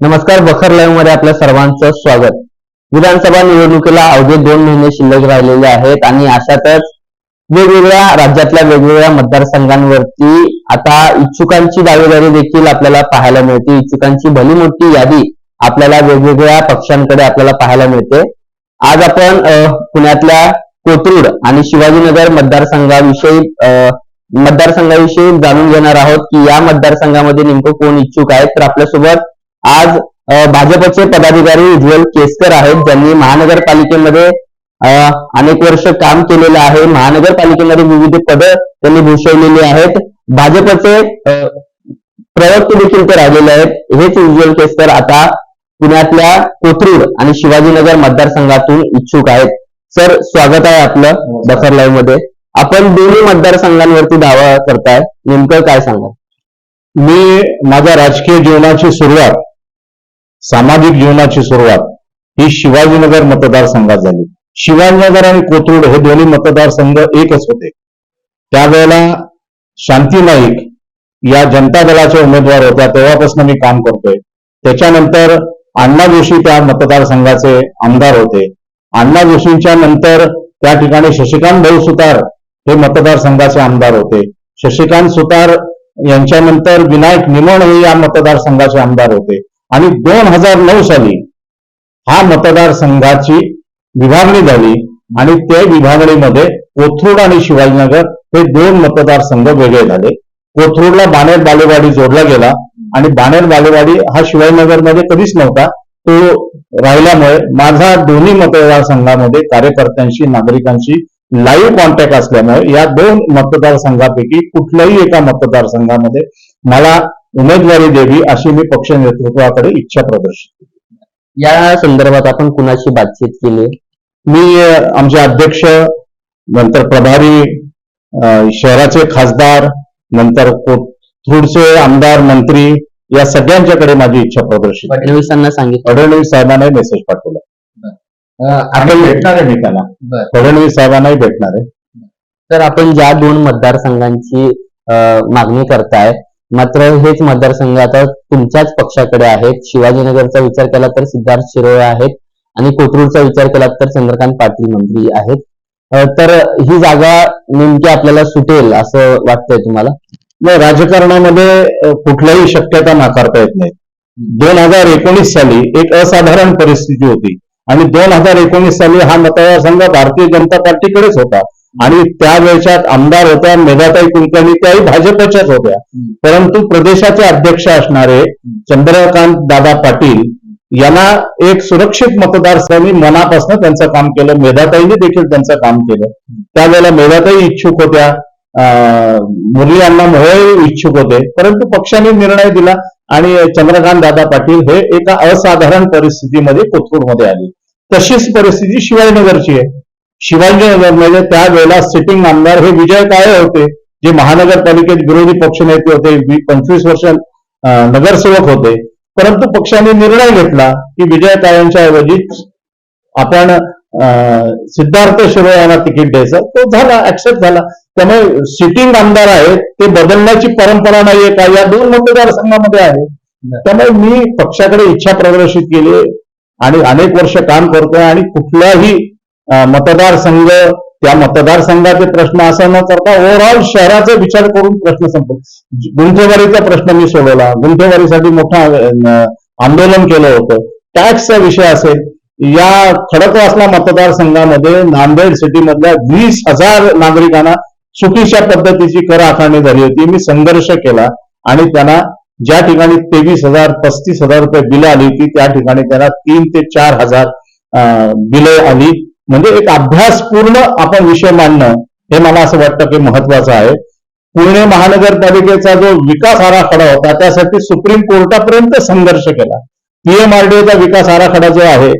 नमस्कार बखर लाईव्हमध्ये आपल्या सर्वांचं स्वागत. विधानसभा निवडणुकीला अवघे दोन महिने शिल्लक राहिलेले आहेत आणि अशातच वेगवेगळ्या राज्यातल्या वेगवेगळ्या मतदारसंघांवरती आता इच्छुकांची दावेदारी देखील आपल्याला पाहायला मिळते. इच्छुकांची भली मोठी यादी आपल्याला वेगवेगळ्या पक्षांकडे आपल्याला पाहायला मिळते. आज आपण पुण्यातल्या कोथरूड आणि शिवाजीनगर मतदारसंघाविषयी मतदारसंघाविषयी जाणून घेणार आहोत की या मतदारसंघामध्ये नेमकं कोण इच्छुक आहेत. तर आपल्यासोबत आज भाजपचे पदाधिकारी उज्ज्वल केसकर आहेत ज्यांनी महानगरपालिकेमध्ये अनेक वर्ष काम केलेलं आहे. महानगरपालिकेमध्ये विविध पद त्यांनी भूषवलेली आहेत. भाजपचे प्रवक्ते देखील ते राहिलेले आहेत. हेच उज्ज्वल केसकर आता पुण्यातल्या कोथरूड आणि शिवाजीनगर मतदारसंघातून इच्छुक आहेत. सर स्वागत आहे आपलं बफर लाईव्हमध्ये. आपण दोन्ही मतदारसंघांवरती दावा करताय. नेमकं काय सांगा मी माझ्या राजकीय जीवनाची सुरुवात सामाजिक जीवनाची सुरुवात ही शिवाजीनगर मतदारसंघात झाली. शिवाजीनगर आणि कोथरूड हे दोन्ही मतदारसंघ एकच होते. त्यावेळेला शांती नाईक या जनता दलाच्या उमेदवार होत्या तेव्हापासून मी काम करतोय. त्याच्यानंतर अण्णा जोशी त्या मतदारसंघाचे आमदार होते. अण्णा जोशींच्या नंतर त्या ठिकाणी शशिकांत भाऊ सुतार हे मतदारसंघाचे आमदार होते. शशिकांत सुतार यांच्यानंतर विनायक निमण हे या मतदारसंघाचे आमदार होते. आणि दोन हजार नऊ साली हा मतदारसंघाची विभागणी झाली आणि त्या विभागणीमध्ये कोथरूड आणि शिवाजीनगर हे दोन मतदारसंघ वेगळे झाले. कोथरूडला बाणेर बालेवाडी जोडला गेला आणि बाणेर बालेवाडी हा शिवाजीनगरमध्ये कधीच नव्हता. तो राहिल्यामुळे माझा दोन्ही मतदारसंघामध्ये कार्यकर्त्यांशी नागरिकांशी लाईव्ह कॉन्टॅक्ट असल्यामुळे या दोन मतदारसंघापैकी कुठल्याही एका मतदारसंघामध्ये मला उमेदवारी द्यावी अशी मी पक्ष नेतृत्वाकडे इच्छा प्रदर्शित केली. या संदर्भात आपण कुणाशी बातचीत केली मी आमचे अध्यक्ष नंतर प्रभारी शहराचे खासदार नंतर कोथरूडचे आमदार मंत्री या सगळ्यांच्याकडे माझी इच्छा प्रदर्शित. फडणवीसांना सांगितलं फडणवीस साहेबांनाही मेसेज पाठवला आणि भेटणार आहे मी बरं. फडणवीस साहेबांनाही भेटणार आहे तर आपण ज्या दोन मतदारसंघांची मागणी करताय मात्र हेच मतदारसंघ आता तुमच्याच पक्षाकडे आहेत. शिवाजीनगरचा विचार केला तर सिद्धार्थ शिरोळे आहेत आणि कोथरूडचा विचार केला तर चंद्रकांत पाटील मंत्री आहेत. तर ही जागा नेमकी आपल्याला सुटेल असं वाटतंय तुम्हाला? नाही राजकारणामध्ये कुठल्याही शक्यता नाकारता येत नाही. दोन हजार एकोणीस साली एक असाधारण परिस्थिती होती. आणि दोन हजार एकोणीस साली हा मतदारसंघ भारतीय जनता पार्टीकडेच होता. आणि त्यावेळच्या आमदार होत्या मेधाताई कुलकर्णी त्याही भाजपच्याच होत्या. परंतु प्रदेशाचे अध्यक्ष असणारे चंद्रकांत दादा पाटील यांना एक सुरक्षित मतदारसंघांनी मनापासून त्यांचं काम केलं. मेधाताईंनी देखील त्यांचं काम केलं. त्यावेळेला मेधाताई इच्छुक होत्या. मुरली अण्णा मोहोळ इच्छुक होते. परंतु पक्षाने निर्णय दिला आणि चंद्रकांत दादा पाटील हे एका असाधारण परिस्थितीमध्ये कोथरूडमध्ये आले. तशीच परिस्थिती शिवाजीनगरची आहे. शिवाजीनगरमध्ये त्यावेळेला सिटिंग आमदार हे विजय काळे होते? जे महानगरपालिकेत विरोधी पक्षनेते होते पंचवीस वर्ष नगरसेवक होते. परंतु पक्षाने निर्णय घेतला की विजय काळेंच्या ऐवजी आपण सिद्धार्थ शिरोळे यांना तिकीट द्यायचं. तो झाला ऍक्सेप्ट झाला. त्यामुळे सिटिंग आमदार आहेत ते बदलण्याची परंपरा नाहीये का? या दोन मतदारसंघामध्ये आहे. त्यामुळे मी पक्षाकडे इच्छा प्रदर्शित केली आणि अनेक वर्ष काम करतोय आणि कुठलाही मतदारसंघ त्या मतदारसंघाचे प्रश्न असं न करता ओव्हरऑल शहराचा विचार करून प्रश्न संपत गुंठेवारीचा प्रश्न मी सोडवला. गुंठेवारीसाठी मोठं आंदोलन केलं होतं. टॅक्सचा विषय असेल या खडकवासला मतदारसंघामध्ये नांदेड सिटी मधल्या वीस हजार नागरिकांना चुकीच्या पद्धतीची कर आकारणी झाली होती. मी संघर्ष केला आणि त्यांना ज्या ठिकाणी तेवीस हजार पस्तीस हजार रुपये बिलं आली होती त्या ठिकाणी त्यांना तीन ते चार हजार बिलं आली. म्हणजे एक अभ्यासपूर्ण आपण विषय मांडणं हे मला असं वाटतं की महत्वाचं आहे. पुणे महानगरपालिकेचा जो विकास आराखडा होता त्यासाठी सुप्रीम कोर्टापर्यंत संघर्ष केला. पीएमआरडीएचा विकास आराखडा जो आहे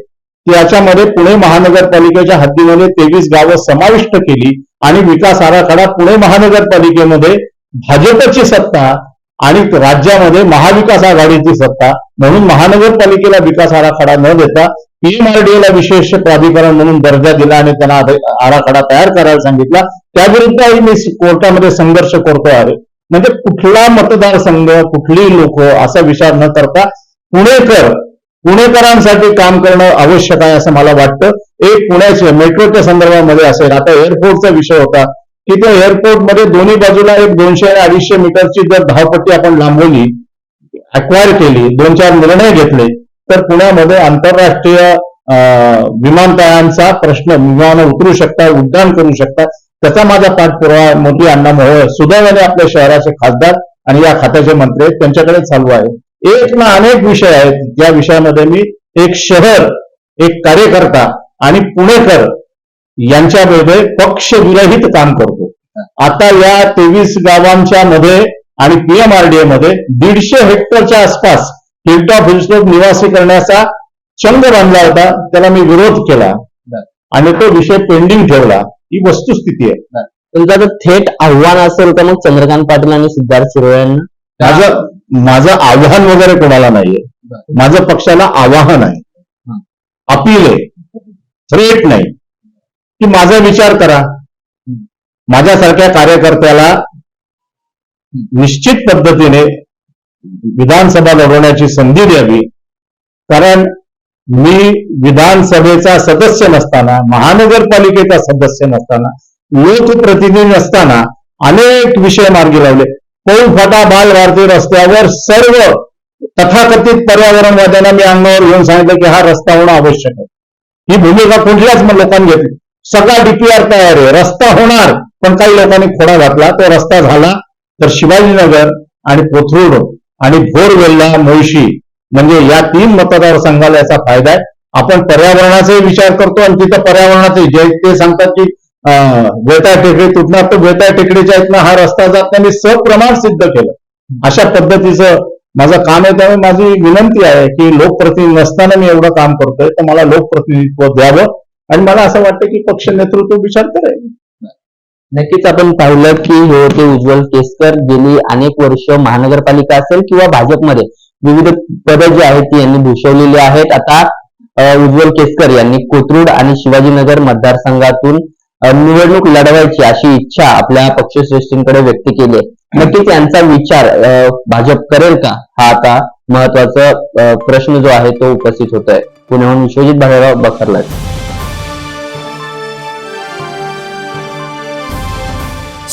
त्याच्यामध्ये पुणे महानगरपालिकेच्या हद्दीमध्ये तेवीस गावं समाविष्ट केली आणि विकास आराखडा पुणे महानगरपालिकेमध्ये भाजपची सत्ता आणि राज्यामध्ये महाविकास आघाडीची सत्ता म्हणून महानगरपालिकेला विकास आराखडा न देता पीएमआरडीएला विशेष प्राधिकरण म्हणून दर्जा दिला आणि त्यांना आराखडा तयार करायला सांगितला. त्याविरुद्धही मी कोर्टामध्ये संघर्ष करतो आहे म्हणजे कुठला मतदारसंघ कुठलीही लोक असा विचार न करता पुणेकर पुणेकरांसाठी काम करणं आवश्यक आहे असं मला वाटतं. एक पुण्याचे मेट्रोच्या संदर्भामध्ये असेल. आता एअरपोर्टचा विषय होता. की त्या एअरपोर्टमध्ये दोन्ही बाजूला एक दोनशे आणि अडीचशे मीटरची जर धावपट्टी आपण लांबवली अक्वायर केली दोन चार निर्णय घेतले तर पुण्यामध्ये आंतरराष्ट्रीय विमानतळांचा प्रश्न विमान उतरू शकतात उड्डाण करू शकतात. त्याचा माझा पाठपुरावा मोदी अण्णा मोहोळ सुदैवाने आपल्या शहराचे खासदार आणि या खात्याचे मंत्री आहेत. त्यांच्याकडे चालू आहे. एक ना अनेक विषय आहेत. ज्या विषयामध्ये मी एक शहर एक कार्यकर्ता आणि पुणेकर यांच्यामध्ये पक्षविरहित काम करतो. आता या तेवीस गावांच्या मध्ये आणि पीएमआरडीए मध्ये दीडशे हेक्टरच्या आसपास हिलटॉप हिलस्टॉप निवासी करण्याचा चंग बांधला होता त्याला मी विरोध केला. आणि तो विषय पेंडिंग ठेवला. ही वस्तुस्थिती आहे. तुमचं जर थेट आव्हान असेल तर मग चंद्रकांत पाटील आणि सिद्धार्थ शिरोळे यांना? माझं माझं आव्हान वगैरे कोणाला नाहीये. माझं पक्षाला आवाहन आहे. अपील आहे. थ्रेट नाही. की माझा विचार करा. माझ्यासारख्या कार्यकर्त्याला निश्चित पद्धतीने विधानसभा लढवण्याची संधी द्यावी. कारण मी विधानसभेचा सदस्य नसताना महानगरपालिकेचा सदस्य नसताना लोकप्रतिनिधी नसताना अनेक विषय मार्गी लावले. पौफाटा बाल भारती रस्त्यावर सर्व तथाकथित पर्यावरणवाद्यांना मी अंगावर घेऊन सांगितलं की हा रस्ता होणं आवश्यक आहे. ही भूमिका कुठल्याच मग लोकांनी घेतली सगळा डीपीआर तयार आहे रस्ता होणार पण काही लोकांनी खोडा घातला तो रस्ता झाला तर शिवाजीनगर आणि कोथरूड आणि भोरवेल्ला मुळशी म्हणजे या तीन मतदारसंघाला याचा फायदा आहे. आपण पर्यावरणाचाही विचार करतो आणि तिथं पर्यावरणाचे जे ते सांगतात की अं, टेकडी तुटणार तर वेताळ टेकडीच्या इथनं हा रस्ता जात नाही. मी सप्रमाण सिद्ध केलं. अशा पद्धतीचं माझं काम आहे. त्यामुळे माझी विनंती आहे की लोकप्रतिनिधी नसताना मी एवढं काम करतोय. तर मला लोकप्रतिनिधित्व द्यावं. आणि मला असं वाटतं की पक्ष नेतृत्व विचार करेल नक्कीच आपण पाहिलं की हे होते उज्ज्वल केसकर. गेली अनेक वर्ष महानगरपालिका असेल किंवा भाजपमध्ये विविध पदं जी आहेत ती यांनी भूषवलेली आहेत. आता उज्ज्वल केसकर यांनी कोथरूड आणि शिवाजीनगर मतदारसंघातून निवडणूक लढवायची अशी इच्छा आपल्या पक्षश्रेष्ठींकडे व्यक्त केली आहे. नक्कीच यांचा विचार भाजप करेल का? हा आता महत्त्वाचा प्रश्न जो आहे तो उपस्थित होत आहे पुण्याहून विश्वजित भालेराव बखरला.